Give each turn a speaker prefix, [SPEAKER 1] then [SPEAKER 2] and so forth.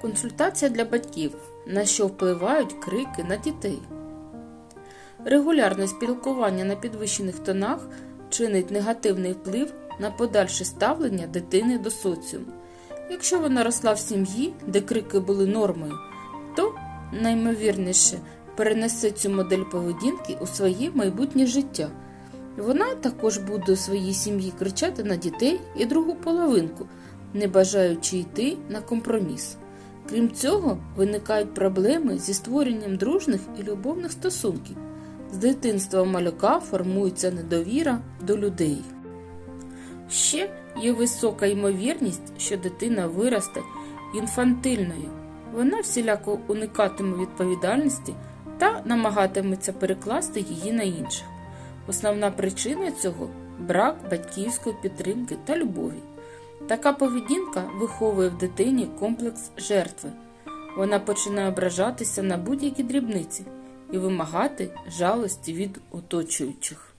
[SPEAKER 1] Консультація для батьків, на що впливають крики на дітей. Регулярне спілкування на підвищених тонах чинить негативний вплив на подальше ставлення дитини до соціуму. Якщо вона росла в сім'ї, де крики були нормою, то наймовірніше перенесе цю модель поведінки у своє майбутнє життя. Вона також буде у своїй сім'ї кричати на дітей і другу половинку, не бажаючи йти на компроміс. Крім цього, виникають проблеми зі створенням дружних і любовних стосунків. З дитинства малюка формується недовіра до людей. Ще є висока ймовірність, що дитина виросте інфантильною. Вона всіляко уникатиме відповідальності та намагатиметься перекласти її на інших. Основна причина цього брак батьківської підтримки та любові. Така поведінка виховує в дитині комплекс жертви. Вона починає ображатися на будь-які дрібниці і вимагати жалості від оточуючих.